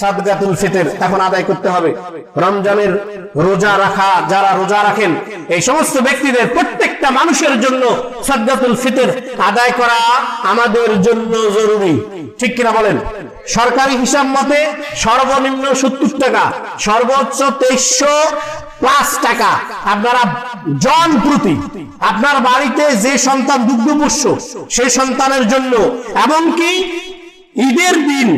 সাদগাতুল ফিতর আদায় করতে হবে। রমজানের রোজা রাখা, যারা রোজা রাখেন, এই সমস্ত ব্যক্তিদের প্রত্যেকটা মানুষের জন্য সাদগাতুল ফিতর আদায় করা আমাদের জন্য জরুরি। ঠিক কিনা বলেন? সরকারি হিসাব মতে সর্বনিম্ন সত্তর টাকা, সর্বোচ্চ তেইশশো পাঁচ টাকা। আপনারা জন প্রতি, আপনার বাড়িতে যে সন্তান দুগ্ধপোষ্য সেই সন্তানের জন্য। এমনকি ঈদের দিন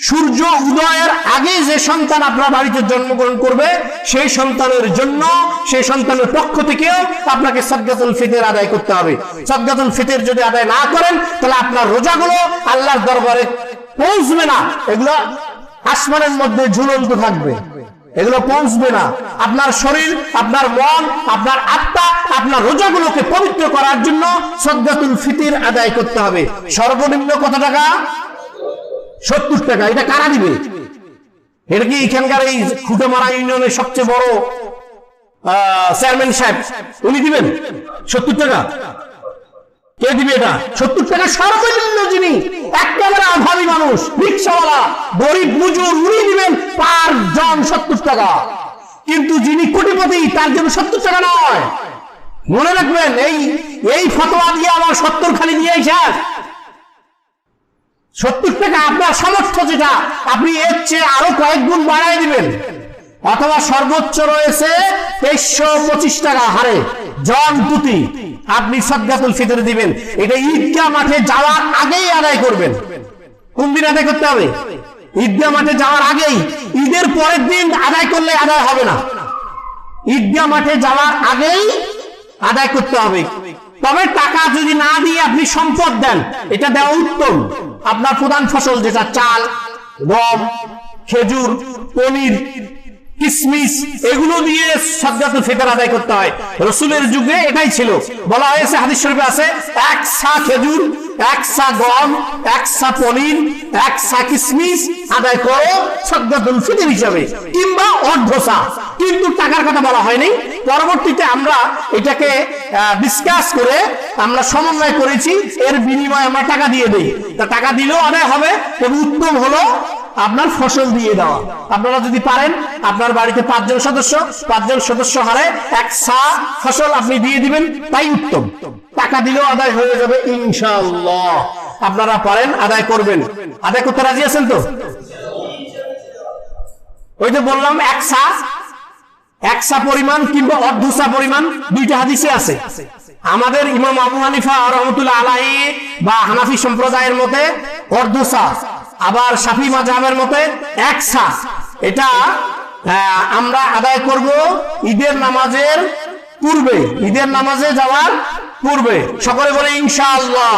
সূর্য উদয়ের আগে যে সন্তান আপনার বাড়িতে জন্মগ্রহণ করবে, সেই সন্তানের জন্য, সেই সন্তানের পক্ষ থেকেও আপনাকে সদগাতুল ফিতের আদায় করতে হবে। সদগাতুল ফিতের যদি আদায় না করেন, তাহলে আপনার রোজাগুলো আল্লাহর দরবারে পৌঁছবে না। এগুলো আসমানের মধ্যে ঝুলন্ত থাকবে। এগুলো পৌঁছবে না। আপনার শরীর, আপনার মন, আপনার আত্মা, আপনার রোজাগুলোকে পবিত্র করার জন্য সদগাতুল ফিতির আদায় করতে হবে। সর্বনিম্ন কত টাকা? সত্তর টাকা, এটা কারা দিবে? এটা কি এখানকার এই খুঁটেমারা ইউনিয়নের সবচেয়ে বড় চেয়ারম্যান সাহেব? উনি দিবেন? সত্তর টাকা? কে দিবে এটা? সত্তর টাকা সর্বনিম্ন যিনি, একেবারে অভাবী মানুষ, রিক্সাওয়ালা, গরিব, মজুর, উনি দিবেন পার জন সত্তর টাকা। কিন্তু যিনি কোটিপতি, তার জন্য সত্তর টাকা নয়। মনে রাখবেন, এই এই ফতোয়া দিয়ে আমার সত্তর খালি দিয়ে শেষ। সত্তর টাকা আপনার সামর্থ্য যেটা, আপনি এর চেয়ে আরও কয়েক গুণ বাড়াই দিবেন। অথবা সর্বোচ্চ রয়েছে তেইশশো পঁচিশ টাকা হারে, জন প্রতি আপনি সদ্গাতুল ফিতর দিবেন। এটা ঈদগাহ মাঠে যাওয়ার আগেই আদায় করবেন। কোন দিন আদায় করতে হবে? ঈদগাহ মাঠে যাওয়ার আগেই। ঈদের পরের দিন আদায় করলে আদায় হবে না। ঈদগাহ মাঠে যাওয়ার আগেই আদায় করতে হবে। তবে টাকা যদি না দিয়ে আপনি সম্পদ দেন, এটা দেওয়া উত্তম। আপনার প্রধান ফসল যেটা, চাল, গম, খেজুর, পনির, কিসমিস, এগুলো দিয়ে আদায় করতে হয়। রসুলের যুগে এটাই ছিল। বলা হয়েছে, হাদিস শরীফে আছে, এক সা খেজুর, এক সা গম, এক সা পনির, এক সা কিসমিস আদায় করো হিসাবে, কিংবা অর্ধসা কিন্তু টাকার কথা বলা হয়নি। পরবর্তীতে আমরা এটাকে ডিসকাস করে আমরা সমন্বয় করেছি, এর বিনিময়ে আমরা টাকা দিয়ে দেই। তা টাকা দিলেও আদায় হবে, তবে উত্তম হলো আপনার ফসল দিয়ে দেওয়া। আপনারা যদি পারেন, আপনার বাড়িতে পাঁচজন সদস্য পাঁচজন সদস্য হারে এক সা ফসল আপনি দিয়ে দিবেন, তাই উত্তম। টাকা দিলেও আদায় হয়ে যাবে, ইনশাআল্লাহ। আপনারা পারেন, আদায় করবেন। আদায় করতে রাজি আছেন তো? ওই যে বললাম, এক সা একসা পরিমাণ কিংবা অর্ধসা পরিমাণ দুইটা হাদিসে আছে। আমাদের ইমাম আবু হানিফা রহমতুল্লাহ আলাহি বা হানাফি সম্প্রদায়ের মতে অর্ধসা আবার সাফি মাজাবের মতে একসা। এটা আমরা আদায় করব ঈদের নামাজের পূর্বে, ঈদের নামাজে যাওয়ার পূর্বে। সকলে বলে ইনশাআল্লাহ।